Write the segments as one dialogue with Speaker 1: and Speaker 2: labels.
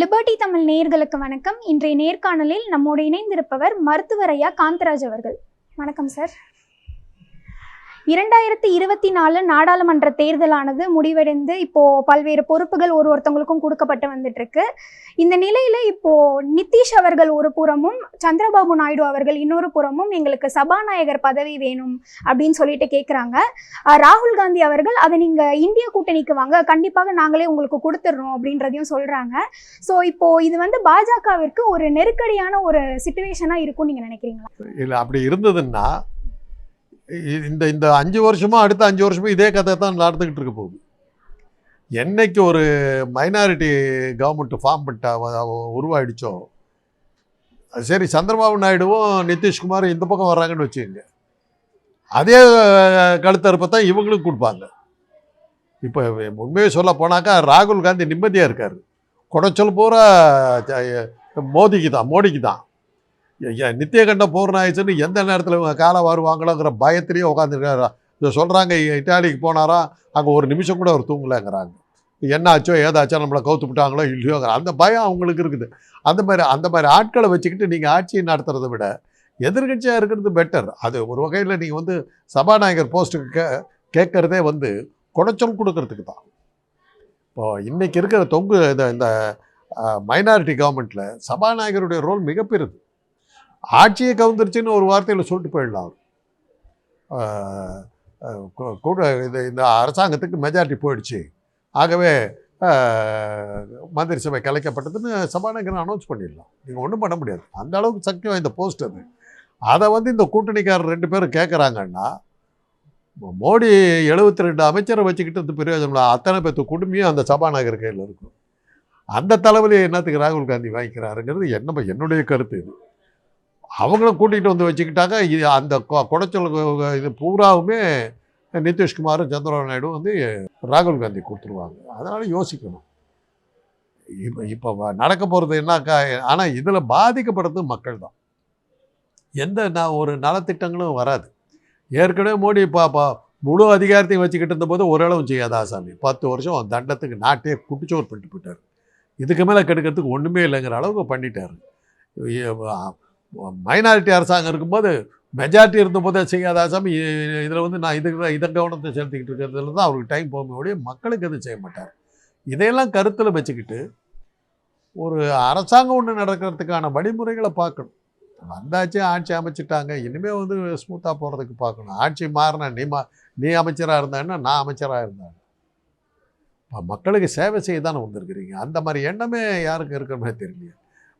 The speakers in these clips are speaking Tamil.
Speaker 1: லிபர்டி தமிழ் நேயர்களுக்கு வணக்கம். இன்றைய நேர்காணலில் நம்மோடு இணைந்திருப்பவர் மருத்துவர் ஐயா காந்தராஜ் அவர்கள். வணக்கம் சார். இரண்டாயிரத்தி இருபத்தி நாலு நாடாளுமன்ற தேர்தலானது முடிவடைந்து இப்போ பல்வேறு பொறுப்புகள் ஒரு ஒருத்தவங்களுக்கும் கொடுக்கப்பட்டு வந்துட்டு இருக்கு இந்த நிலையில இப்போ நிதிஷ் அவர்கள் ஒரு புறமும் சந்திரபாபு நாயுடு அவர்கள் இன்னொரு புறமும் எங்களுக்கு சபாநாயகர் பதவி வேணும் அப்படின்னு சொல்லிட்டு கேட்குறாங்க ராகுல் காந்தி அவர்கள் அதை நீங்க இந்திய கூட்டணிக்கு வாங்க கண்டிப்பாக நாங்களே உங்களுக்கு கொடுத்துட்றோம் அப்படின்றதையும் சொல்றாங்க. ஸோ இப்போ இது வந்து பாஜகவிற்கு ஒரு நெருக்கடியான ஒரு சுச்சுவேஷனா இருக்கும்னு நீங்க நினைக்கிறீங்களா?
Speaker 2: இல்லை அப்படி இருந்ததுன்னா இந்த இந்த அஞ்சு வருஷமாக அடுத்த அஞ்சு வருஷமும் இதே கதை தான் நடந்துக்கிட்டு இருக்க போகுது. என்னைக்கு ஒரு மைனாரிட்டி கவர்மெண்ட் ஃபார்ம் பண்ணிட்டா உருவாயிடுச்சோ அது சரி சந்திரபாபு நாயுடுவும் நிதிஷ்குமார் இந்த பக்கம் வர்றாங்கன்னு வச்சுக்கோங்க. அதே கழுத்தறுப்பை தான் இவங்களுக்கு கொடுப்பாங்க. இப்போ உண்மையை சொல்ல போனாக்கா ராகுல் காந்தி நிம்மதியாக இருக்கார். குடைச்சல் பூரா மோதிக்கு தான் மோடிக்கு தான். நித்தியகண்ட பூர்ணாயிடுச்சுன்னு எந்த நேரத்தில் இவங்க காலை வருவாங்களோங்கிற பயத்திலேயே உட்காந்துருக்காரு இதை சொல்கிறாங்க இட்டாலிக்கு போனாரா? அங்கே ஒரு நிமிஷம் கூட அவர் தூங்கலைங்கிறாங்க. என்ன ஆச்சோ ஏதாச்சோ நம்மளை கவுத்து விட்டாங்களோ இல்லையோங்கிற அந்த பயம் அவங்களுக்கு இருக்குது. அந்த மாதிரி அந்த மாதிரி ஆட்களை வச்சுக்கிட்டு நீங்கள் ஆட்சியை நடத்துகிறத விட எதிர்கட்சியாக இருக்கிறது பெட்டர் அது ஒரு வகையில் நீங்கள் வந்து சபாநாயகர் போஸ்ட்டுக்கு கே கேட்குறதே வந்து குடைச்சல் கொடுக்கறதுக்கு தான். இப்போ இன்றைக்கி இருக்கிற தொங்கு இந்த இந்த மைனாரிட்டி கவர்மெண்ட்டில் சபாநாயகருடைய ரோல் மிகப்பெரியது ஆட்சியை கவுந்துருச்சுன்னு ஒரு வார்த்தையில் சொல்லிட்டு போயிடலாம் அவர். கூட இது இந்த அரசாங்கத்துக்கு மெஜாரிட்டி போயிடுச்சு. ஆகவே மந்திரி சபை கலைக்கப்பட்டதுன்னு சபாநாயகர் அனௌன்ஸ் பண்ணிடலாம். நீங்கள் ஒன்றும் பண்ண முடியாது. அந்த அளவுக்கு சக்தி வாய்ந்த போஸ்ட் அது. அதை வந்து இந்த கூட்டணிக்காரர் ரெண்டு பேரும் கேட்குறாங்கன்னா மோடி எழுபத்தி ரெண்டு அமைச்சரை வச்சுக்கிட்டு பிரயோஜனம் இல்லை. அத்தனை பேர்த்து குடும்பியும் அந்த சபாநாயகர் கையில் இருக்கும். அந்த தலைவலி என்னத்துக்கு ராகுல் காந்தி வாங்கிக்கிறாருங்கிறது என்ன என்னுடைய கருத்து இது. அவங்கள கூட்டிகிட்டு வந்து வச்சுக்கிட்டாங்க. இது அந்த கொ- குடைச்சல் இது பூராவுமே நிதிஷ்குமாரும் சந்திரபாபு நாயுடு வந்து ராகுல் காந்தி கொடுத்துருவாங்க. அதனால் யோசிக்கணும். இப்போ இப்போ நடக்க போகிறது என்னக்கா ஆனால் இதில் பாதிக்கப்படுறது மக்கள் தான். எந்த நான் ஒரு நலத்திட்டங்களும் வராது. ஏற்கனவே மோடி இப்போ முழு அதிகாரத்தையும் வச்சுக்கிட்டு இருந்தபோது ஓரளவு செய்யாத ஆசாமி. பத்து வருஷம் தண்டத்துக்கு நாட்டே குட்டிச்சோர் பண்ணிட்டு போயிட்டார். இதுக்கு மேலே கெடுக்கிறதுக்கு ஒன்றுமே இல்லைங்கிற அளவுக்கு பண்ணிட்டார். மைனாரிட்டி அரசாங்கம் இருக்கும்போது மெஜாரிட்டி இருந்தபோதே செய்யாத சாமி இதில் வந்து நான் இதுக்கு இதை கவனத்தை செலுத்திக்கிட்டு இருக்கிறதுல தான் அவருக்கு டைம் போக மக்களுக்கு எதுவும் செய்ய மாட்டார். இதையெல்லாம் கருத்தில் வச்சுக்கிட்டு ஒரு அரசாங்கம் ஒன்று நடக்கிறதுக்கான வழிமுறைகளை பார்க்கணும். வந்தாச்சு ஆட்சி அமைச்சிட்டாங்க. இனிமேல் வந்து ஸ்மூத்தாக போகிறதுக்கு பார்க்கணும். ஆட்சி மாறினா நீ மா நீ அமைச்சராக இருந்தான்னா நான் அமைச்சராக இருந்தேன் மக்களுக்கு சேவை செய்ய தானே வந்திருக்கிறீங்க. அந்த மாதிரி எண்ணமே யாருக்கும் இருக்கிற மாதிரி தெரியலையே.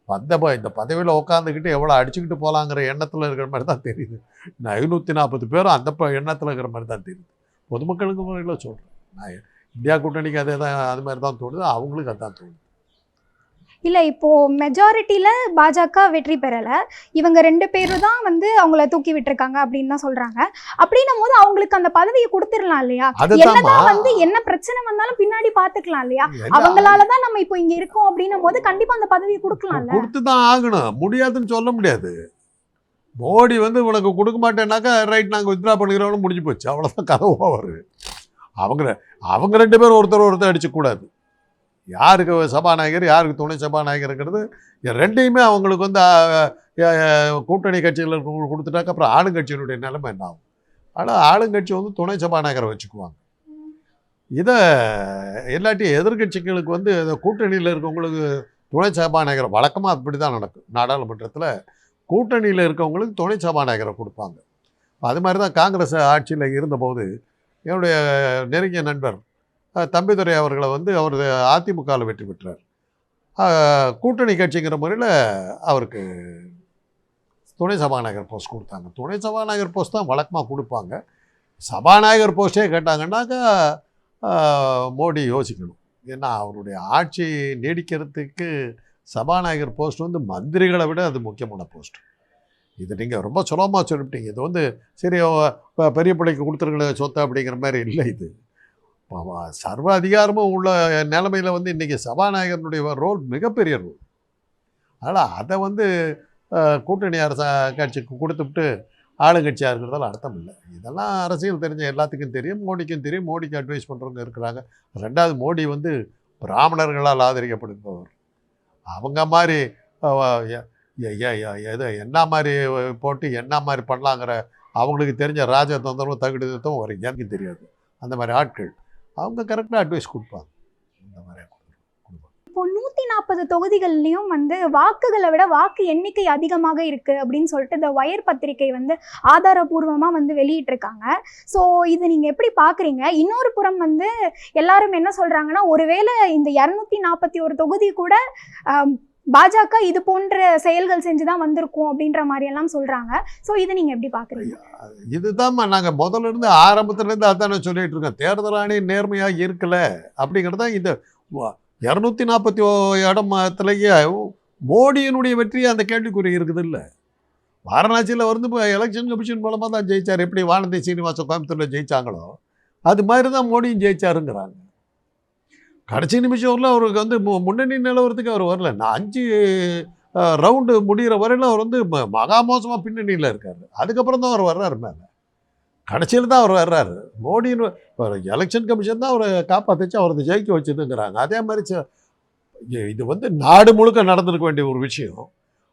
Speaker 2: வந்தப்போ இந்த பதவியில் உட்காந்துக்கிட்டு எவ்வளோ அடிச்சுக்கிட்டு போகலாங்கிற எண்ணத்தில் இருக்கிற மாதிரி தான் தெரியுது. நான் ஐநூற்றி நாற்பது பேரும் அந்த ப எண்ணத்தில் இருக்கிற மாதிரி தான் தெரியுது. பொதுமக்களுக்கு முறையில் சொல்கிறேன் நான் இந்தியா கூட்டணிக்கு அதே தான் அது மாதிரி தான் தோணுது. அவங்களுக்கு அதான் தோணுது.
Speaker 1: இல்ல இப்போ மெஜாரிட்டியில பாஜக வெற்றி பெறல. இவங்க ரெண்டு பேரும் தான் வந்து அவங்கள தூக்கி விட்டுருக்காங்க அப்படின்னு தான் சொல்றாங்க. அப்படின்னும் போது அவங்களுக்கு அந்த பதவியை கொடுத்துடலாம் இல்லையா? என்னதான் வந்து என்ன பிரச்சனை வந்தாலும் பின்னாடி பாத்துக்கலாம் இல்லையா?
Speaker 2: என்ன-
Speaker 1: அவங்களாலதான் நம்ம இப்போ இங்க இருக்கோம் அப்படின்னும் போது கண்டிப்பா அந்த பதவியை கொடுக்கலாம்ல.
Speaker 2: கொடுத்து தான் ஆகணும். முடியாதுன்னு சொல்ல முடியாது. மோடி வந்து உனக்கு கொடுக்க மாட்டேன்னாக்கா ரைட் நாங்கள் வித்ரா பண்ணிக்கிறோம்னு முடிஞ்சு போச்சு. அவ்வளோதான் கதை ஓவர். அவங்க அவங்க ரெண்டு பேரும் ஒருத்தர் ஒருத்தர் அடிச்சுக்கூடாது. யாருக்கு சபாநாயகர் யாருக்கு துணை சபாநாயகருங்கிறது இருக்கிறது ரெண்டையுமே அவங்களுக்கு வந்து கூட்டணி கட்சியில் கொடுத்துட்டாக்க அப்புறம் ஆளுங்கட்சியினுடைய நிலைமை என்ன ஆகும்? ஆனால் ஆளுங்கட்சி வந்து துணை சபாநாயகரை வச்சுக்குவாங்க. இதை இல்லாட்டி எதிர்க்கட்சிகளுக்கு வந்து இந்த கூட்டணியில் இருக்கவங்களுக்கு துணை சபாநாயகர் வழக்கமாக அப்படி தான் நடக்கும். நாடாளுமன்றத்தில் கூட்டணியில் இருக்கவங்களுக்கு துணை சபாநாயகரை கொடுப்பாங்க. அது மாதிரி தான் காங்கிரஸ் ஆட்சியில் இருந்தபோது என்னுடைய நெருங்கிய நண்பர் தம்பிதுரை அவர்களை வந்து அவர் அதிமுகவில் வெற்றி பெற்றார். கூட்டணி கட்சிங்கிற முறையில் அவருக்கு துணை சபாநாயகர் போஸ்ட் கொடுத்தாங்க. துணை சபாநாயகர் போஸ்ட் தான் வழக்கமாக கொடுப்பாங்க. சபாநாயகர் போஸ்ட்டே கேட்டாங்கன்னாக்கா மோடி யோசிக்கணும். ஏன்னா அவருடைய ஆட்சி நீடிக்கிறதுக்கு சபாநாயகர் போஸ்ட் வந்து மந்திரிகளை விட அது முக்கியமான போஸ்ட். இது நீங்கள் ரொம்ப சுலபமாக சொல்லிவிட்டீங்க. இது வந்து சரி பெரிய பிள்ளைக்கு கொடுத்துருங்களே சொத்தை அப்படிங்கிற மாதிரி இல்லை இது. சர்வ அதிகாரமும் உள்ள நிலைமையில் வந்து இன்றைக்கி சபாநாயகனுடைய ரோல் மிகப்பெரிய ரோல் அதனால் அதை வந்து கூட்டணி அரச கட்சிக்கு கொடுத்துவிட்டு ஆளுங்கட்சியாக இருக்கிறதால அர்த்தம் இல்லை. இதெல்லாம் அரசியல் தெரிஞ்ச எல்லாத்துக்கும் தெரியும் மோடிக்கும் தெரியும். மோடிக்கு அட்வைஸ் பண்ணுறவங்க இருக்கிறாங்க. ரெண்டாவது மோடி வந்து பிராமணர்களால் ஆதரிக்கப்படுபவர். அவங்க மாதிரி எது என்ன மாதிரி போட்டு என்ன மாதிரி பண்ணலாங்கிற அவங்களுக்கு தெரிஞ்ச ராஜதந்திரமும் தகுதித்தமும் வரும் எனக்கு தெரியாது. அந்த மாதிரி ஆட்கள். அவங்க கரெக்டாக அட்வைஸ் கொடுப்பாங்க. இந்த மாதிரி
Speaker 1: இப்போ நூற்றி நாற்பது தொகுதிகள்லையும் வந்து வாக்குகளை விட வாக்கு எண்ணிக்கை அதிகமாக இருக்குது அப்படின்னு சொல்லிட்டு இந்த ஒயர் பத்திரிகை வந்து ஆதாரபூர்வமாக வந்து வெளியிட்டிருக்காங்க. ஸோ இது நீங்கள் எப்படி பார்க்குறீங்க இன்னொரு புறம் வந்து எல்லாரும் என்ன சொல்கிறாங்கன்னா ஒருவேளை இந்த இரநூத்தி நாற்பத்தி ஒரு தொகுதி கூட பாஜக இது போன்ற செயல்கள் செஞ்சுதான் வந்திருக்கும் அப்படின்ற மாதிரி எல்லாம் சொல்றாங்க. ஸோ இதை நீங்க எப்படி பாக்குறீங்க?
Speaker 2: இதுதான்மா நாங்கள் முதல்ல இருந்து ஆரம்பத்துலேருந்து அதானே சொல்லிட்டு இருக்கோம். தேர்தல் ஆணையம் நேர்மையாக இருக்கல அப்படிங்கிறது தான் இந்த இரநூத்தி நாற்பத்தி இடத்துலயே மோடியினுடைய வெற்றி அந்த கேள்விக்குறி இருக்குது இல்லை வாரணாசியில் வந்து இப்போ எலெக்ஷன் கமிஷன் மூலமாக தான் ஜெயிச்சார். எப்படி வானதி சீனிவாச கோயம்புத்தூரில் ஜெயிச்சாங்களோ அது மாதிரி தான் மோடியும் ஜெயிச்சாருங்கிறாங்க. கடைசி நிமிஷம்ல அவருக்கு வந்து மு- முன்னணி நிலவரத்துக்கு அவர் வரல. நான் அஞ்சு ரவுண்டு முடிகிற வரையிலும் அவர் வந்து ம- மகா மோசமாக பின்னணியில் இருக்கார். அதுக்கப்புறம் தான் அவர் வர்றாரு மேலே. கடைசியில் தான் அவர் வர்றாரு. மோடின்னு எலெக்ஷன் கமிஷன் தான் அவரை காப்பாற்றிச்சு அவரை ஜெயிக்க வச்சுதுங்கிறாங்க அதே மாதிரி ச- இது வந்து நாடு முழுக்க நடந்திருக்க வேண்டிய ஒரு விஷயம்.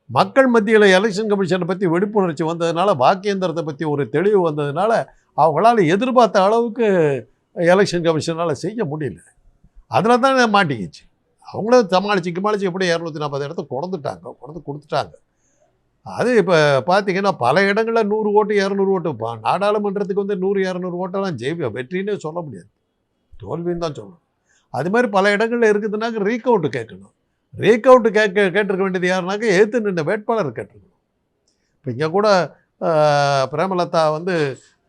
Speaker 2: மக்கள் மத்தியில் எலெக்ஷன் கமிஷனை பற்றி விழிப்புணர்ச்சி வந்ததுனால வாக்கியந்திரத்தை பற்றி ஒரு தெளிவு வந்ததுனால அவங்களால எதிர்பார்த்த அளவுக்கு எலெக்ஷன் கமிஷனால் செய்ய முடியல. அதில் தான் மாட்டிக்கிச்சு. அவங்களும் சமாளிச்சு கிமாளிச்சு எப்படி இரநூத்தி நாற்பது இடத்த குறந்துட்டாங்க குறந்து கொடுத்துட்டாங்க. அது இப்போ பார்த்தீங்கன்னா பல இடங்களில் நூறு ஓட்டு இரநூறு ஓட்டு. இப்போ நாடாளுமன்றத்துக்கு வந்து நூறு இரநூறு ஓட்டெல்லாம் ஜெயிப்ப வெற்றின்னு சொல்ல முடியாது. தோல்வின்னு தான் சொல்லணும். அது மாதிரி பல இடங்களில் இருக்குதுனாக்க ரீகவுண்ட் கேட்கணும். ரீகவுண்ட் கேட்க கேட்டிருக்க வேண்டியது யாருனாக்க ஏற்று நின்ற வேட்பாளர் கேட்டிருக்கணும். இப்போ இங்கே கூட பிரேமலதா வந்து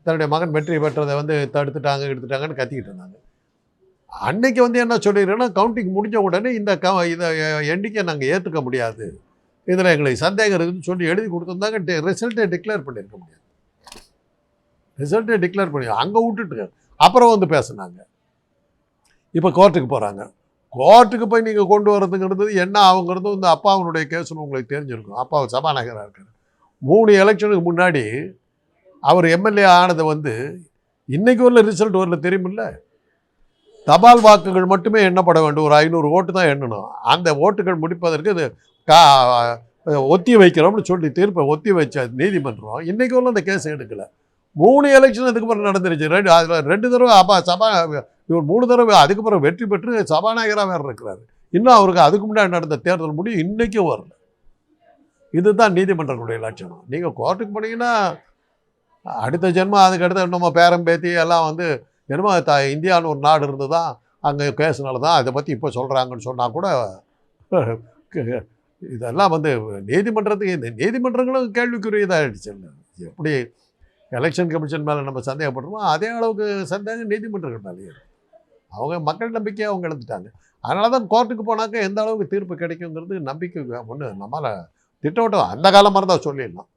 Speaker 2: தன்னுடைய மகன் வெற்றி பெற்றதை வந்து தடுத்துட்டாங்க எடுத்துட்டாங்கன்னு கத்திக்கிட்டு இருந்தாங்க. அன்னைக்கு வந்து என்ன சொல்லிடுறேன்னா கவுண்டிங் முடிஞ்ச உடனே இந்த க இதை எண்ணிக்கை நாங்கள் ஏற்றுக்க முடியாது. இதில் எங்களுக்கு சந்தேகம் இருக்குதுன்னு சொல்லி எழுதி கொடுத்துருந்தாங்க. ரிசல்ட்டை டிக்ளேர் பண்ணியிருக்க முடியாது. ரிசல்ட்டை டிக்ளேர் பண்ணி அங்கே விட்டுட்டு அப்புறம் வந்து பேசுனாங்க. இப்போ கோர்ட்டுக்கு போகிறாங்க கோர்ட்டுக்கு போய் நீங்கள் கொண்டு வரதுங்கிறது என்ன ஆகுங்கிறது வந்து அப்பாவுடைய கேஸ்னு உங்களுக்கு தெரிஞ்சிருக்கும். அப்பா சபாநாயகராக இருக்கார். மூணு எலெக்ஷனுக்கு முன்னாடி அவர் எம்எல்ஏ ஆனது வந்து இன்றைக்கு வரல ரிசல்ட் வரல தெரியுமில்ல? தபால் வாக்குகள் மட்டுமே எண்ணப்பட வேண்டும். ஒரு ஐநூறு ஓட்டு தான் எண்ணணும். அந்த ஓட்டுகள் முடிப்பதற்கு இது கா ஒத்தி வைக்கிறோம்னு சொல்லி தீர்ப்பை ஒத்தி வச்ச நீதிமன்றம் இன்றைக்கு வரல அந்த கேஸ் எடுக்கல. மூணு எலெக்ஷன் அதுக்கப்புறம் நடந்துருச்சு. ரெண்டு அதில் ரெண்டு தடவை அப்பா சபா இவர் மூணு தடவை அதுக்கப்புறம் வெற்றி பெற்று சபாநாயகராக வேறு இருக்கிறாரு. இன்னும் அவருக்கு அதுக்கு முன்னாடி நடந்த தேர்தல் முடியும் இன்றைக்கும் வரல. இதுதான் நீதிமன்றங்களுடைய லட்சணம். நீங்கள் கோர்ட்டுக்கு போனீங்கன்னா அடுத்த ஜென்மம் அதுக்கு அடுத்த நம்ம பேரம் பேத்தி எல்லாம் வந்து என்னமோ த இந்தியான்னு ஒரு நாடு இருந்து தான் அங்கே கேஸ்னால தான் அதை பற்றி இப்போ சொல்கிறாங்கன்னு சொன்னால் கூட இதெல்லாம் வந்து நீதிமன்றத்துக்கு இந்த நீதிமன்றங்களும் கேள்விக்குரியதாகிடுச்சு எப்படி எலெக்ஷன் கமிஷன் மேலே நம்ம சந்தேகப்படுறோமோ அதே அளவுக்கு சந்தேகம் நீதிமன்றங்கள் மேலேயே அவங்க மக்கள் நம்பிக்கையை அவங்க இழந்துட்டாங்க. அதனால தான் கோர்ட்டுக்கு போனாக்க எந்த அளவுக்கு தீர்ப்பு கிடைக்குங்கிறது நம்பிக்கை ஒன்று நம்மளால் திட்டவட்டம் அந்த காலமாக இருந்தால் சொல்லிடலாம்.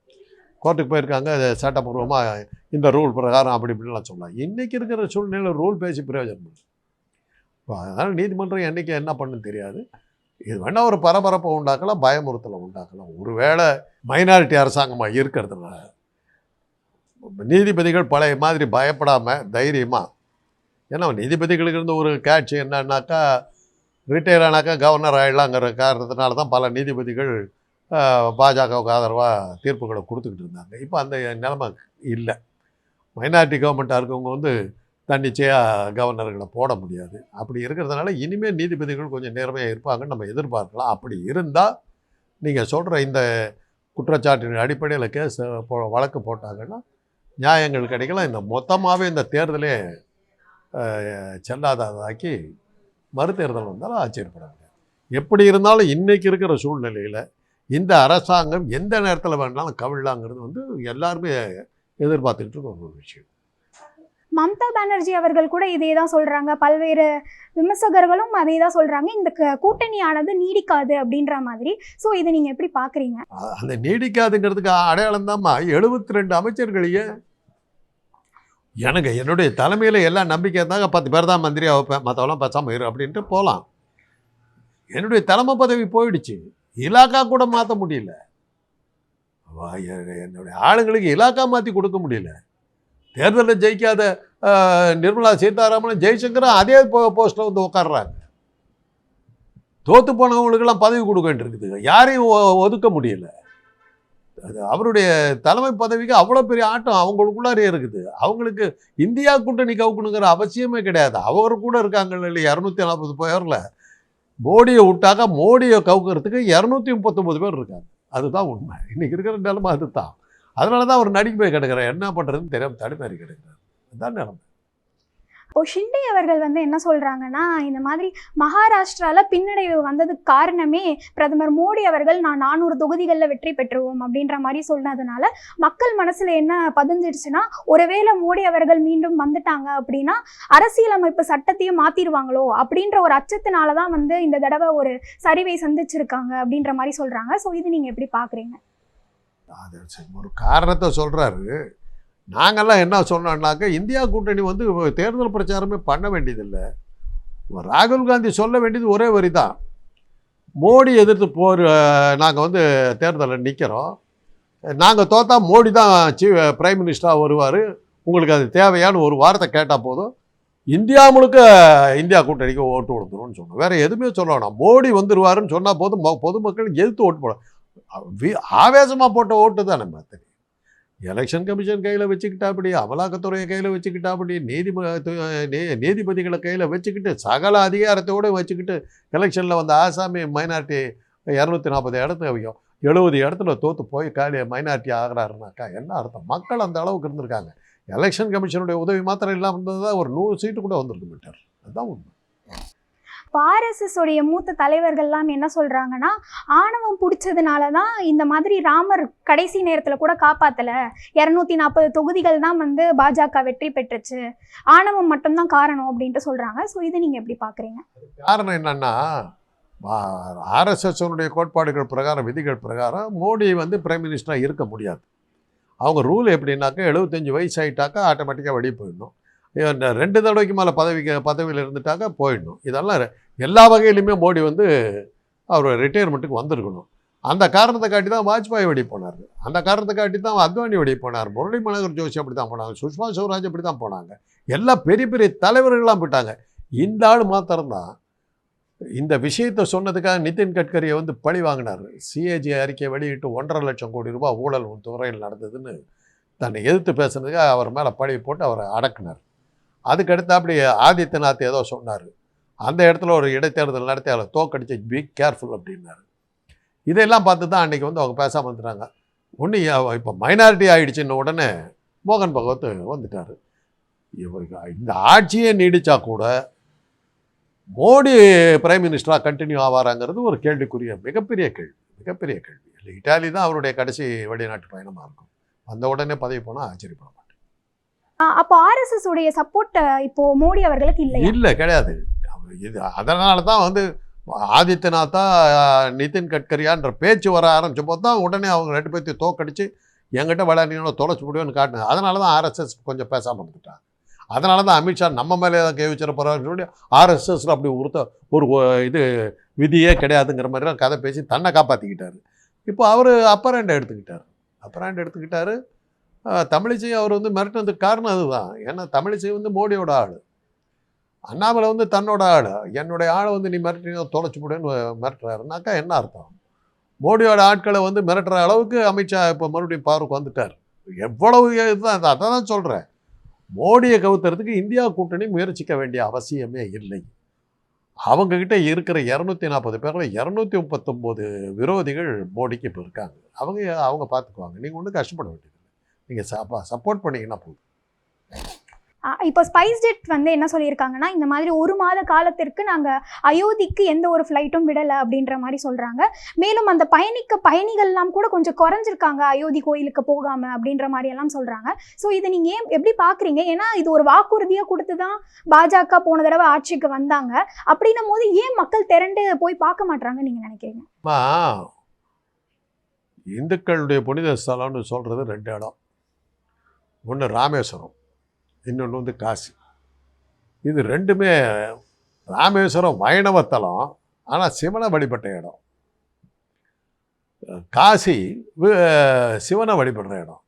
Speaker 2: கோர்ட்டுக்கு போயிருக்காங்க சட்டப்பூர்வமாக இந்த ரூல் பிரகாரம் அப்படி இப்படிலாம் சொல்லலாம் இன்றைக்கி இருக்கிற சூழ்நிலையில் ரூல் பேசி பிரயோஜனம் இப்போ அதனால் நீதிமன்றம் என்றைக்கு என்ன பண்ணுன்னு தெரியாது. இது வேணால் ஒரு பரபரப்பை உண்டாக்கலாம் பயமுறுத்தலை உண்டாக்கலாம். ஒருவேளை மைனாரிட்டி அரசாங்கமாக இருக்கிறதுனால. நீதிபதிகள் பழைய மாதிரி பயப்படாமல் தைரியமாக ஏன்னா நீதிபதிகளுக்கு இருந்த ஒரு கேட்ச் என்னன்னாக்கா ரிட்டையர் ஆனாக்கா கவர்னர் ஆகிடலாங்கிற காரணத்தினால தான் பல நீதிபதிகள் பாஜகவுக்கு ஆதரவாக தீர்ப்புகளை கொடுத்துக்கிட்டு இருந்தாங்க. இப்போ அந்த நிலைமை இல்லை. மைனாரிட்டி கவர்மெண்ட்டாக இருக்கவங்க வந்து தன்னிச்சையாக கவர்னர்களை போட முடியாது. அப்படி இருக்கிறதுனால இனிமேல் நீதிபதிகள் கொஞ்சம் நேர்மையாக இருப்பாங்கன்னு நம்ம எதிர்பார்க்கலாம். அப்படி இருந்தால் நீங்கள் சொல்கிற இந்த குற்றச்சாட்டின் அடிப்படையில் கேஸ் போ வழக்கு போட்டாங்கன்னா நியாயங்கள் கிடைக்கலாம். இந்த மொத்தமாகவே இந்த தேர்தலே செல்லாததாக்கி மறுதேர்தல் வந்தாலும் ஆச்சரியப்பட முடியாது எப்படி இருந்தாலும் இன்றைக்கி இருக்கிற சூழ்நிலையில் இந்த அரசாங்கம் எந்த நேரத்தில் வேணாலும் கவிழலாங்கிறது வந்து எல்லாருமே எதிர்பார்த்துக்கிட்டு இருக்க ஒரு விஷயம்.
Speaker 1: மம்தா பானர்ஜி அவர்கள் கூட இதே தான் சொல்றாங்க. பல்வேறு விமர்சகர்களும் அதே தான் சொல்றாங்க. இந்த கூட்டணியானது நீடிக்காது அப்படின்ற மாதிரி. ஸோ இதை நீங்க எப்படி பாக்குறீங்க?
Speaker 2: அ- அந்த நீடிக்காதுங்கிறதுக்கு அடையாளம் தான்மா எழுபத்தி ரெண்டு அமைச்சர்களையே எனக்கு என்னுடைய தலைமையில் எல்லாம் நம்பிக்கை இருந்தாங்க பத்து பேர் தான் மந்திரியாக வைப்பேன். மற்றவெல்லாம் பேசாமல் இரு அப்படின்ட்டு போகலாம் என்னுடைய தலைமை பதவி போயிடுச்சு. இலாக்கா கூட மாற்ற முடியல. என்னுடைய ஆளுங்களுக்கு இலாக்கா மாற்றி கொடுக்க முடியல. தேர்தலில் ஜெயிக்காத நிர்மலா சீதாராமன் ஜெய்சங்கரும் அதே போ போஸ்ட்டில் வந்து உட்கார்றாங்க தோத்து போனவங்களுக்கெல்லாம் பதவி கொடுக்க வேண்டியிருக்குது. யாரையும் ஒ- ஒதுக்க முடியல. அது அவருடைய தலைமை பதவிக்கு அவ்வளோ பெரிய ஆட்டம் அவங்களுக்குள்ளாரே இருக்குது. அவங்களுக்கு இந்தியா கூட்டணி கவுக்கணுங்கிற அவசியமே கிடையாது. அவர் கூட இருக்காங்கல்ல இல்லையா? இரநூத்தி நாற்பது பேரில் மோடியை விட்டாக்க மோடியை கவுக்கிறதுக்கு இரநூத்தி முப்பத்தொம்பது பேர் இருக்காங்க. அதுதான் உண்மை. இன்றைக்கி இருக்கிற நிலைமை அதுதான். அதனால தான் அவர் நடிக்க போய் கிடக்கிறார். என்ன பண்ணுறதுன்னு தெரியாமல் தடுமாறி கிடக்கிறார். அதுதான் நிலைமை.
Speaker 1: இப்போ ஷிண்டே அவர்கள் வந்து என்ன சொல்கிறாங்கன்னா இந்த மாதிரி மகாராஷ்டிராவில் பின்னடைவு வந்ததுக்கு காரணமே பிரதமர் மோடி அவர்கள் நான் நானூறு தொகுதிகளில் வெற்றி பெற்றுவோம் அப்படின்ற மாதிரி சொன்னதுனால மக்கள் மனசில் என்ன பதிஞ்சிடுச்சுன்னா ஒருவேளை மோடி அவர்கள் மீண்டும் வந்துட்டாங்க அப்படின்னா அரசியலமைப்பு சட்டத்தையும் மாற்றிடுவாங்களோ அப்படின்ற ஒரு அச்சத்தினால தான் வந்து இந்த தடவை ஒரு சரிவை சந்திச்சிருக்காங்க அப்படின்ற மாதிரி சொல்கிறாங்க ஸோ இது நீங்கள் எப்படி
Speaker 2: பார்க்குறீங்க ஒரு காரணத்தை சொல்கிறாரு நாங்கள்லாம் என்ன சொன்னோம்னாக்க இந்தியா கூட்டணி வந்து தேர்தல் பிரச்சாரமே பண்ண வேண்டியதில்லை. ராகுல் காந்தி சொல்ல வேண்டியது ஒரே வரி தான் மோடி எதிர்த்து போர் நாங்கள் வந்து தேர்தலில் நிற்கிறோம் நாங்கள் தோத்தா மோடி தான் சீஃப் பிரைம் மினிஸ்டராக வருவார். உங்களுக்கு அது தேவையான ஒரு வார்த்தை கேட்டால் போதும். இந்தியா முழுக்க இந்தியா கூட்டணிக்கு ஓட்டு கொடுத்துருவோம்னு சொன்னோம். வேறு எதுவுமே சொல்ல வேணாம் மோடி வந்துடுவாருன்னு சொன்னால் போதும். மொ- பொதுமக்கள் எதிர்த்து ஓட்டு போட ஆவேசமாக போட்ட ஓட்டு தான் நம்ம தெரியும் எலெக்ஷன் கமிஷன் கையில் வச்சுக்கிட்டாப்படி அமலாக்கத்துறையை கையில் வச்சுக்கிட்டாப்படி நீதிம நீதிபதிகளை கையில் வச்சுக்கிட்டு சகல அதிகாரத்தோடு வச்சுக்கிட்டு எலெக்ஷனில் வந்த ஆசாமி மைனாரிட்டி இரநூத்தி நாற்பது இடத்துல வைக்கும் எழுபது இடத்துல தோற்று போய் காலி மைனாரிட்டி ஆகிறாருனாக்கா என்ன அர்த்தம்? மக்கள் அந்த அளவுக்கு இருந்திருக்காங்க. எலெக்ஷன் கமிஷனுடைய உதவி மாத்திரம் இல்லாமல் இருந்ததா ஒரு நூறு சீட்டு கூட வந்திருக்க மாட்டார். அதுதான் உண்மை.
Speaker 1: இப்போ ஆர்எஸ்எஸ் உடைய மூத்த தலைவர்கள்லாம் என்ன சொல்கிறாங்கன்னா ஆணவம் பிடிச்சதுனால தான் இந்த மாதிரி ராமர் கடைசி நேரத்தில் கூட காப்பாற்றலை இரநூத்தி நாற்பது தொகுதிகள் தான் வந்து பாஜக வெற்றி பெற்றுச்சு. ஆணவம் மட்டும்தான் காரணம் அப்படின்ட்டு சொல்கிறாங்க ஸோ இதை நீங்கள் எப்படி பார்க்குறீங்க
Speaker 2: காரணம் என்னன்னா ஆர்எஸ்எஸ்னுடைய கோட்பாடுகள் பிரகாரம் விதிகள் பிரகாரம் மோடி வந்து பிரைம் மினிஸ்டராக இருக்க முடியாது. அவங்க ரூல் எப்படின்னாக்கா எழுபத்தஞ்சு வயசு ஆகிட்டாக்கா ஆட்டோமேட்டிக்காக வெளியே போயிடணும். ரெண்டு தடவைக்கு மேலே பதவிக்கு பதவியில் இருந்துட்டாக்கா போயிடணும். இதெல்லாம் எல்லா வகையிலுமே மோடி வந்து அவர் ரிட்டையர்மெண்ட்டுக்கு வந்திருக்கணும். அந்த காரணத்தை காட்டி தான் வாஜ்பாய் வெளியே போனார். அந்த காரணத்தை காட்டி தான் அத்வானி வெளியே போனார். முரளி மனோகர் ஜோஷி அப்படி தான் போனாங்க. சுஷ்மா ஸ்வராஜ் அப்படி தான் போனாங்க. எல்லா பெரிய பெரிய தலைவர்கள்லாம் போயிட்டாங்க. இந்த ஆள் மாத்திரம்தான் இந்த விஷயத்தை சொன்னதுக்காக நிதின் கட்கரியை வந்து பழி வாங்கினார். சிஏஜி அறிக்கை வெளியிட்டு ஒன்றரை லட்சம் கோடி ரூபாய் ஊழல் துறையில் நடந்ததுன்னு தன்னை எதிர்த்து பேசுனதுக்காக அவர் மேலே பழி போட்டு அவரை அடக்குனார். அதுக்கடுத்து அப்படி ஆதித்யநாத் ஏதோ சொன்னார். அந்த இடத்துல ஒரு இடைத்தேர்தல் நடத்தி அவரை தோக்கடிச்சு பி கேர்ஃபுல் அப்படின்னாரு. இதெல்லாம் பார்த்து தான் அன்றைக்கி வந்து அவங்க பேசாமல் வந்துட்டாங்க ஒன்று இப்போ மைனாரிட்டி ஆயிடுச்சுன்ன உடனே மோகன் பகவத் வந்துட்டார். இவருக்கு இந்த ஆட்சியே நீடிச்சா கூட மோடி பிரைம் மினிஸ்டராக கண்டினியூ ஆவாராங்கிறது ஒரு கேள்விக்குரிய மிகப்பெரிய கேள்வி மிகப்பெரிய கேள்வி. இல்லை இட்டாலி தான் அவருடைய கடைசி வெளிநாட்டு பயணமாக இருக்கும். வந்த உடனே பதவி போனால் ஆச்சரியப்பட மாட்டேன்
Speaker 1: அப்போ ஆர்எஸ்எஸ் உடைய சப்போர்ட் இப்போ மோடி அவர்களுக்கு இல்லையா?
Speaker 2: இல்லை கிடையாது. இது அதனால தான் வந்து ஆதித்யநாத்தா நிதின் கட்கரியான்ற பேச்சு வர ஆரம்பிச்சப்போ தான் உடனே அவங்க ரெண்டு பேர்த்தையும் தோக்கடிச்சு என்கிட்ட விளையாடினோட தொலைச்சி முடியும்னு காட்டினேன். அதனால தான் ஆர்எஸ்எஸ் கொஞ்சம் பேசாமல் இருந்துட்டாங்க அதனால தான் அமித்ஷா நம்ம மேலே தான் கை வச்சிட போகிறாருன்னு சொல்லி ஆர்எஸ்எஸ்ல அப்படி ஒருத்த ஒரு இது விதியே கிடையாதுங்கிற மாதிரிலாம் கதை பேசி தன்னை காப்பாற்றிக்கிட்டாரு இப்போ அவர் அப்பர் ஹேண்ட் எடுத்துக்கிட்டார். அப்பர் ஹேண்ட் எடுத்துக்கிட்டார். தமிழிசை அவர் வந்து மிரட்டினதுக்கு காரணம் அதுதான். ஏன்னா தமிழிசை வந்து மோடியோட ஆள். அண்ணாமலை வந்து தன்னோட ஆள். என்னுடைய ஆளை வந்து நீ மிரட்டினா தொலைச்சி போடுன்னு மிரட்டுறாருனாக்கா என்ன அர்த்தம்? மோடியோட ஆட்களை வந்து மிரட்டுற அளவுக்கு அமித்ஷா இப்போ மறுபடியும் பவருக்கு வந்துட்டார். எவ்வளவு இதுதான் அதை தான் சொல்கிறேன் மோடியை கவுத்துறதுக்கு இந்தியா கூட்டணி முயற்சிக்க வேண்டிய அவசியமே இல்லை. அவங்கக்கிட்ட இருக்கிற இரநூத்தி நாற்பது பேரில் இரநூத்தி முப்பத்தொம்போது விரோதிகள் மோடிக்கு இப்போ இருக்காங்க. அவங்க அவங்க பார்த்துக்குவாங்க. நீங்கள் ஒன்றும் கஷ்டப்பட வேண்டியது நீங்கள் சப்போர்ட் பண்ணிங்கன்னா போதும்.
Speaker 1: ஆஹ் இப்போ ஸ்பைஸ் ஜெட் வந்து என்ன சொல்லியிருக்காங்கன்னா இந்த மாதிரி ஒரு மாத காலத்திற்கு நாங்கள் அயோத்திக்கு எந்த ஒரு ஃப்ளைட்டும் விடலை அப்படின்ற மாதிரி சொல்கிறாங்க மேலும் அந்த பயணிக்க பயணிகள்லாம் கூட கொஞ்சம் குறைஞ்சிருக்காங்க அயோத்தி கோயிலுக்கு போகாமல் அப்படின்ற மாதிரி எல்லாம் சொல்கிறாங்க ஸோ இதை நீங்கள் ஏன் எப்படி பார்க்குறீங்க ஏன்னா இது ஒரு வாக்குறுதியாக கொடுத்து தான் பாஜக போன தடவை ஆட்சிக்கு வந்தாங்க. அப்படின்னும் போது ஏன் மக்கள் திரண்டு போய் பார்க்க மாட்டாங்க நீங்கள் நினைக்கிறீங்க?
Speaker 2: இந்துக்களுடைய புனித ஸ்தலம்னு சொல்கிறது ரெண்டு இடம். ஒன்று ராமேஸ்வரம். இன்னொன்று வந்து காசி. இது ரெண்டுமே ராமேஸ்வரம் வைணவ தலம் ஆனால் சிவனை வழிபட்ட இடம். காசி சிவனை வழிபடுற இடம்.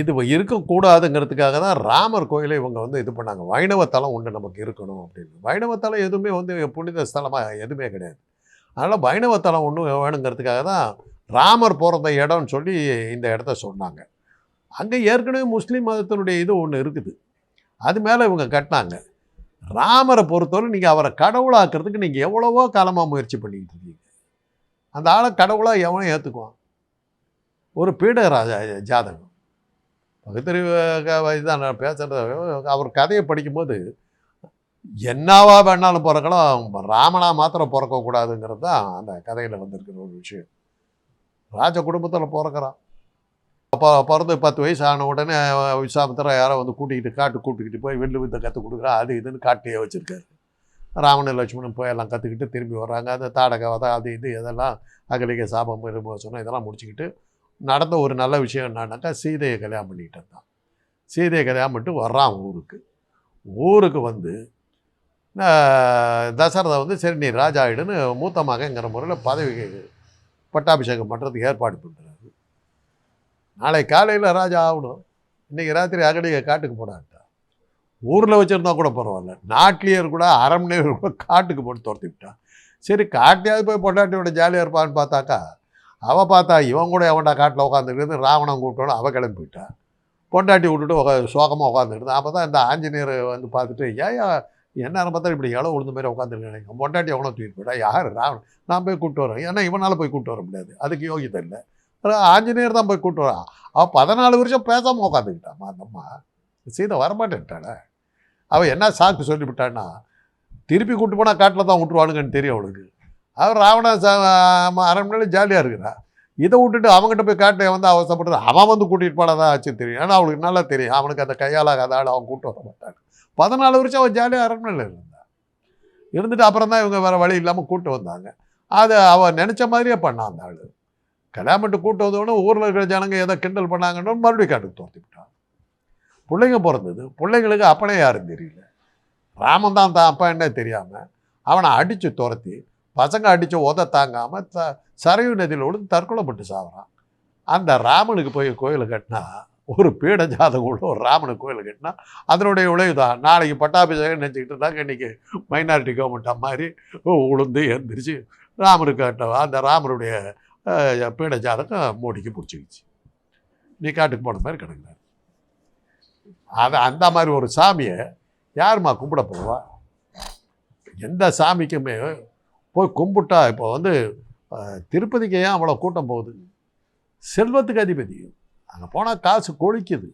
Speaker 2: இது இருக்கக்கூடாதுங்கிறதுக்காக தான் ராமர் கோயிலை இவங்க வந்து இது பண்ணாங்க. வைணவத்தலம் ஒன்று நமக்கு இருக்கணும் அப்படின்னு. வைணவத்தலம் எதுவுமே வந்து புனித ஸ்தலமாக எதுவுமே கிடையாது. அதனால் வைணவத்தலம் ஒன்று வேணுங்கிறதுக்காக தான் ராமர் பிறந்த இடம்னு சொல்லி இந்த இடத்த சொன்னாங்க. அங்கே ஏற்கனவே முஸ்லீம் மதத்தினுடைய இது ஒன்று இருக்குது. அது மேலே இவங்க கட்டினாங்க. ராமரை பொறுத்தவரை நீங்கள் அவரை கடவுளாக்குறதுக்கு நீங்கள் எவ்வளவோ காலமாக முயற்சி பண்ணிக்கிட்டு இருக்கீங்க. அந்த ஆளை கடவுளாக எவனும் ஏற்றுக்குவான் ஒரு பீட ராஜா ஜாதகம். பகுத்தறிவு இதுதான் நான் பேசுகிறது அவர் கதையை படிக்கும்போது என்னவா வேணாலும் பிறக்கலாம் ராமனா மாத்திரம் பிறக்கக்கூடாதுங்கிறது தான் அந்த கதையில் வந்திருக்கிற ஒரு விஷயம். ராஜ குடும்பத்தில் பிறக்கிறான். அப்போ பிறந்து பத்து வயசு ஆன உடனே விஸ்வாமித்திரா யாரோ வந்து கூட்டிக்கிட்டு காட்டு கூட்டிக்கிட்டு போய் வெள்ளு வித்தை கற்றுக் கொடுக்குறா அது இதுன்னு காட்டியே வச்சுருக்காரு. ராமனும் லட்சுமணன் போய் எல்லாம் கற்றுக்கிட்டு திரும்பி வர்றாங்க. அந்த தாடக வதை அது இது இதெல்லாம் அகலிக சாபம் சொன்னால் இதெல்லாம் முடிச்சுக்கிட்டு நடந்த ஒரு நல்ல விஷயம் என்னன்னாக்கா சீதையை கல்யாணம் பண்ணிக்கிட்டு இருந்தான். சீதையை கல்யாணம் பண்ணிட்டு வர்றான் ஊருக்கு. ஊருக்கு வந்து தசரதை வந்து சரி நீ ராஜாயிடுன்னு மூத்த மகங்கிற முறையில் பதவி பட்டாபிஷேகம் பண்ணுறதுக்கு ஏற்பாடு பண்ணுறேன் நாளை காலையில் ராஜா ஆகணும். இன்றைக்கி ராத்திரி அகடிக காட்டுக்கு போனான்ட்டான் ஊரில் வச்சுருந்தா கூட பரவாயில்ல. நாட்டிலேயே கூட அரண்மனையில் கூட காட்டுக்கு போட்டு துரத்தி விட்டான். சரி காட்டியாவது போய் பொண்டாட்டியோட ஜாலியாக இருப்பான்னு பார்த்தாக்கா அவள் பார்த்தா இவன் கூட எவன்டா காட்டில் உட்காந்துக்கிட்டு ராவணன் கூப்பிட்டோன்னு அவள் கிளம்பி போயிட்டான் பொண்டாட்டி விட்டுட்டு உக்கா சோகமாக உட்காந்துக்கிட்டு அப்போ தான் இந்த ஆஞ்சநேயர் வந்து பார்த்துட்டு ஏயா என்ன பார்த்தா இப்படி இளவு உளுந்த மாதிரி உட்காந்துருக்கேன் பொண்டாட்டி எவனோ தூக்கிட்டு போயிட்டா? யார்? ராவணன். நான் போய் கூப்பிட்டு வரேன். ஏன்னா இவனால் போய் கூப்பிட்டு வர முடியாது. அதுக்கு யோகியத்தை இல்லை. ஆஞ்சநேயர் தான் போய் கூப்பிட்டு வரான் அவள் பதினாலு வருஷம் பேசாமல் உட்காந்துக்கிட்டாம்மா அந்த அம்மா சீதை வரமாட்டேன்ட்டாள. அவள் என்ன சாக்கு சொல்லிவிட்டான்னா திருப்பி கூட்டு போனால் காட்டில் தான் விட்டுருவானுங்கன்னு தெரியும் அவளுக்கு. அவர் ராவண அரண்மனையில் ஜாலியாக இருக்கிறா. இதை விட்டுட்டு அவங்ககிட்ட போய் காட்டை வந்து அவசரப்படுறது அவன் வந்து கூட்டிகிட்டு போனதான் ஆச்சு தெரியும். ஏன்னா அவளுக்கு நல்லா தெரியும். அவனுக்கு அந்த கையாளாக ஆள் அவன் கூட்டு வர மாட்டான். பதினாலு வருஷம் அவன் ஜாலியாக அரண்மனையில் இருந்தான் இருந்துட்டு அப்புறம் தான் இவங்க வேறு வழி இல்லாமல் கூட்டு வந்தாங்க. அது அவன் நினச்ச மாதிரியே பண்ணான் அந்த ஆள். கல்யாணம் கூட்டம் கூட்டு ஊரில் இருக்கிற ஜனங்க ஏதோ கிண்டல் பண்ணாங்கன்னு மறுபடியும் காட்டுக்கு துரத்தி விட்டான் பிள்ளைங்க பிறந்தது. பிள்ளைங்களுக்கு அப்பனே யாரும் தெரியல. ராமன் தான் தான் அப்பா என்ன தெரியாமல் அவனை அடித்து துரத்தி பசங்க அடித்து உத தாங்காமல் த சரையு நதியில் விழுந்து தற்கொலை பட்டு சாவறான். அந்த ராமனுக்கு போய் கோயிலை கட்டினா ஒரு பீட ஜாதகம் உள்ள ஒரு ராமனுக்கு கோயில் கட்டினா அதனுடைய விளைவு தான். நாளைக்கு பட்டாபிஷேகம் நினச்சிக்கிட்டு இருந்தாங்க இன்றைக்கி மைனாரிட்டி கவர்மெண்ட் மாதிரி உளுந்து எந்திரிச்சு ராமனுக்கு கட்ட அந்த ராமனுடைய பீட ஜாதகம் மோடிக்கு பிடிச்சிக்கிச்சு. நீ காட்டுக்கு போன மாதிரி கிடக்குறாரு. அது அந்த மாதிரி ஒரு சாமியை யாரும்மா கும்பிட போவா? எந்த சாமிக்குமே போய் கும்பிட்டா இப்போ வந்து திருப்பதிக்கு ஏன் அவ்வளோ கூட்டம் போகுது? செல்வத்துக்கு அதிபதி. அங்கே போனால் காசு கொழிக்குது.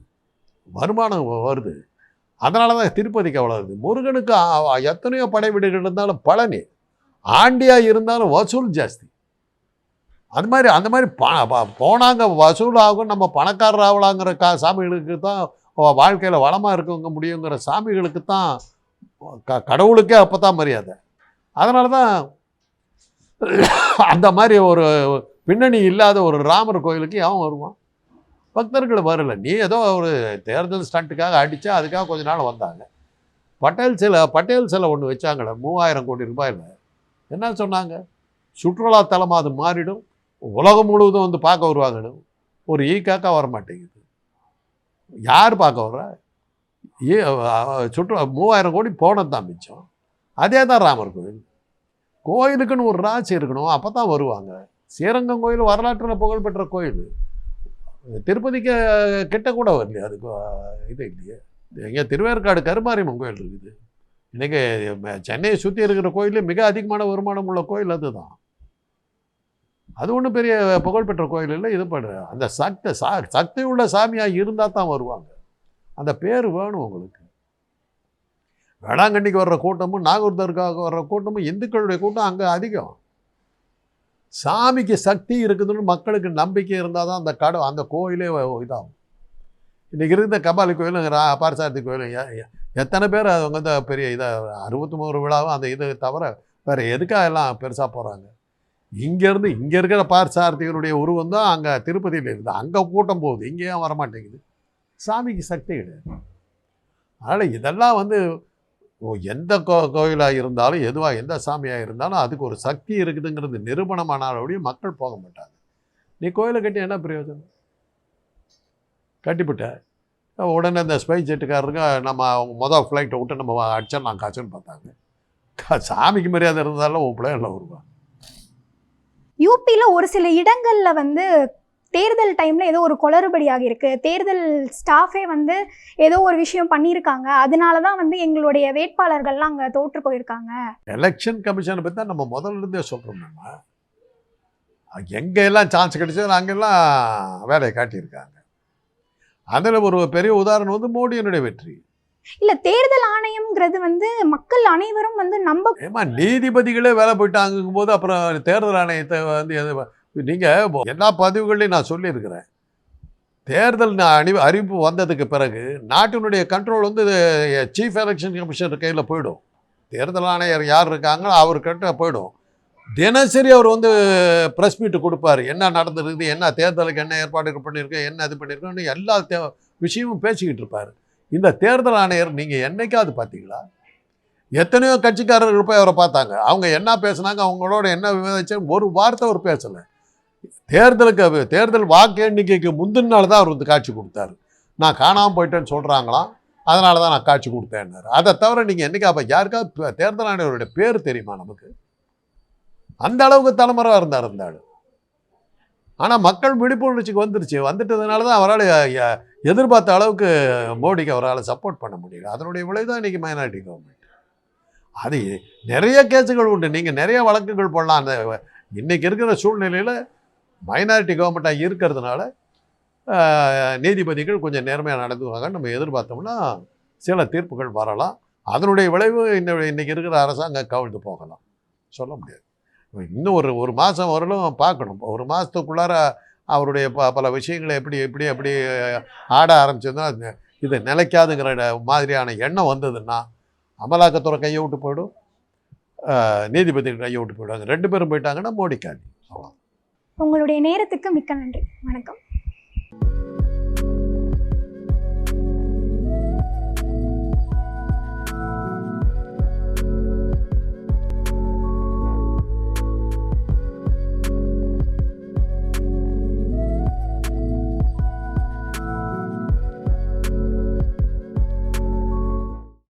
Speaker 2: வருமானம் வருது. அதனால தான் திருப்பதிக்கு அவ்வளோ இருக்குது முருகனுக்கு எத்தனையோ படை வீடுகள் இருந்தாலும் பழனி. ஆண்டியாக இருந்தாலும் வசூல் ஜாஸ்தி. அது மாதிரி அந்த மாதிரி ப போனாங்க வசூல் ஆகும் நம்ம பணக்காரர் ஆகலாங்கிற கா சாமிகளுக்கு தான் வாழ்க்கையில் வளமாக இருக்கவங்க முடியுங்கிற சாமிகளுக்கு தான் க கடவுளுக்கே அப்போ தான் மரியாதை. அதனால தான் அந்த மாதிரி ஒரு பின்னணி இல்லாத ஒரு ராமர் கோயிலுக்கு அவன் வருவான். பக்தர்கள் வரல. நீ ஏதோ ஒரு தேர்தல் ஸ்டண்ட்டுக்காக அடித்தா அதுக்காக கொஞ்ச நாள் வந்தாங்க. பட்டேல் சிலை பட்டேல் சிலை ஒன்று வச்சாங்களே மூவாயிரம் கோடி ரூபாயில். என்ன சொன்னாங்க? சுற்றுலா தலமாக அது மாறிடும். உலகம் முழுவதும் வந்து பார்க்க வருவாங்கன்னு ஒரு ஈ காக்கா வர மாட்டேங்குது யார் பார்க்க வர்றா? ஏ சுற்று மூவாயிரம் கோடி போனது தான் மிச்சம். அதே தான் ராமர் கோயில். கோயிலுக்குன்னு ஒரு ராசி இருக்கணும் அப்போ தான் வருவாங்க. ஸ்ரீரங்கம் கோயில் வரலாற்றில் புகழ்பெற்ற கோயில். திருப்பதிக்கு கிட்ட கூட வரலையே அதுக்கு இது இல்லையே. எங்கே திருவேற்காடு கருமாரியம்மன் கோயில் இருக்குது. இன்றைக்கி சென்னையை சுற்றி இருக்கிற கோயிலே மிக அதிகமான வருமானம் உள்ள கோயில் அதுதான். அது ஒன்றும் பெரிய புகழ்பெற்ற கோயில் இல்லை இது பண்ணுற அந்த சக்தி சா சக்தி உள்ள சாமியாக இருந்தால் தான் வருவாங்க. அந்த பேர் வேணும் உங்களுக்கு. வேளாங்கண்ணிக்கு வர்ற கூட்டமும் நாகூர் தர்காவுக்கு வர்ற கூட்டமும் இந்துக்களுடைய கூட்டம் அங்கே அதிகம். சாமிக்கு சக்தி இருக்குதுன்னு மக்களுக்கு நம்பிக்கை இருந்தால் தான் அந்த கடை அந்த கோயிலே இதாகும். இன்றைக்கி இருந்த கபாலி கோயிலும் பாரசாரதி கோயிலும் எத்தனை பேர் அவங்க வந்து பெரிய இதாக அறுபத்தி மூணு விழாவும் அந்த இது தவிர வேறு எதுக்காக எல்லாம் பெருசாக போகிறாங்க இங்கேருந்து இங்கே இருக்கிற பார்சாரதிகளுடைய உருவம் தான் அங்கே திருப்பதியில் இருக்குது. அங்கே கூட்டம் போகுது. இங்கே வர வரமாட்டேங்குது. சாமிக்கு சக்தி கிடையாது. அதனால் இதெல்லாம் வந்து ஓ, எந்த கோ கோயிலாக இருந்தாலும் எதுவாக எந்த சாமியாக இருந்தாலும் அதுக்கு ஒரு சக்தி இருக்குதுங்கிறது நிரூபணமானாலோடைய மக்கள் போக மாட்டாங்க. நீ கோயிலை கட்டி என்ன பிரயோஜனம்? கட்டிவிட்ட உடனே இந்த ஸ்பைஸ் ஜெட்டுக்காரருங்க நம்ம அவங்க மொதல் ஃப்ளைட்டை விட்டு நம்ம அடிச்சிடலாம் காய்ச்சல்னு பார்த்தாங்க. சாமிக்கு மரியாதை இருந்தாலும் உன் பிள்ளைங்கள வருவான்
Speaker 1: யூபியில் ஒரு சில இடங்களில் வந்து தேர்தல் டைமில் ஏதோ ஒரு குளறுபடியாக இருக்குது தேர்தல் ஸ்டாஃபே வந்து ஏதோ ஒரு விஷயம் பண்ணியிருக்காங்க. அதனால தான் வந்து எங்களுடைய வேட்பாளர்கள்லாம் அங்கே தோற்று போயிருக்காங்க.
Speaker 2: எலெக்ஷன் கமிஷனை பற்றி தான் நம்ம முதல்ல இருந்தே சொல்கிறோம் நம்ம. எங்கே எல்லாம் சான்ஸ் கிடைச்சது அங்கெல்லாம் வேலையை காட்டியிருக்காங்க. அதில் ஒரு பெரிய உதாரணம் வந்து மோடியினுடைய வெற்றி.
Speaker 1: இல்ல தேர்தல் ஆணையம்ங்கிறது வந்து மக்கள் அனைவரும் வந்து நம்ப
Speaker 2: ஏமா நீதிபதிகளே வேலை போயிட்டாங்கும் போது அப்புறம் தேர்தல் ஆணையத்தை வந்து நீங்க எல்லா பதிவுகளையும் நான் சொல்லியிருக்கிறேன். தேர்தல் ந- அணி அறிவிப்பு வந்ததுக்கு பிறகு நாட்டினுடைய கண்ட்ரோல் வந்து சீஃப் எலெக்ஷன் கமிஷனர் கையில் போயிடும். தேர்தல் ஆணையர் யார் இருக்காங்களோ அவர்கிட்ட போயிடும். தினசரி அவர் வந்து ப்ரெஸ் மீட்டு கொடுப்பாரு. என்ன நடந்திருக்குது என்ன தேர்தலுக்கு என்ன ஏற்பாடுகள் பண்ணியிருக்கோம் என்ன இது பண்ணியிருக்கோம்னு எல்லா தே விஷயமும் பேசிக்கிட்டு இருப்பார். இந்த தேர்தல் ஆணையர் நீங்கள் என்னைக்காவது பார்த்தீங்களா? எத்தனையோ கட்சிக்காரர்கள் போய் அவரை பார்த்தாங்க. அவங்க என்ன பேசுனாங்க அவங்களோட என்ன விவாதிச்சு ஒரு வார்த்தை அவர் பேசலை. தேர்தலுக்கு தேர்தல் வாக்கு எண்ணிக்கைக்கு முந்தின நாள் தான் அவர் வந்து காட்சி கொடுத்தாரு. நான் காணாமல் போயிட்டேன்னு சொல்கிறாங்களாம் அதனால தான் நான் காட்சி கொடுத்தேன்னாரு. அதை தவிர நீங்கள் என்னைக்கா அப்போ யாருக்காவது தேர்தல் ஆணையருடைய பேர் தெரியுமா நமக்கு? அந்த அளவுக்கு தலைமுறை இருந்தார் இருந்தாலும் ஆனால் மக்கள் விழிப்புணர்ச்சிக்கு வந்துருச்சு. வந்துட்டதுனால தான் அவரால் எதிர்பார்த்த அளவுக்கு மோடிக்கு அவரால் சப்போர்ட் பண்ண முடியல. அதனுடைய விளைவு தான் இன்றைக்கி மைனாரிட்டி கவர்மெண்ட் அது நிறைய கேஸுகள் உண்டு. நீங்கள் நிறைய வழக்குகள் போடலாம். அந்த இன்றைக்கி இருக்கிற சூழ்நிலையில் மைனாரிட்டி கவர்மெண்ட்டாக இருக்கிறதுனால நீதிபதிகள் கொஞ்சம் நேர்மையாக நடந்துவாங்க நம்ம எதிர்பார்த்தோம்னா சில தீர்ப்புகள் வரலாம். அதனுடைய விளைவு இன்னும் இன்னைக்கு இருக்கிற அரசாங்கம் கவிழ்ந்து போகலாம். சொல்ல முடியாது. இன்னும் ஒரு ஒரு மாதம் வரலும் பார்க்கணும். ஒரு மாதத்துக்குள்ளார அவருடைய ப பல விஷயங்களை எப்படி எப்படி எப்படி ஆட ஆரம்பிச்சதுன்னா அது இது நிலைக்காதுங்கிற மாதிரியான எண்ணம் வந்ததுன்னா அமலாக்கத்துறை கையை விட்டு போயிடும். ஆஹ், நீதிபதிகள் கையை விட்டு போயிடுவாங்க. ரெண்டு பேரும் போயிட்டாங்கன்னா மோடி காலி. அவ்வளோ
Speaker 1: உங்களுடைய நேரத்துக்கு மிக்க நன்றி. வணக்கம்.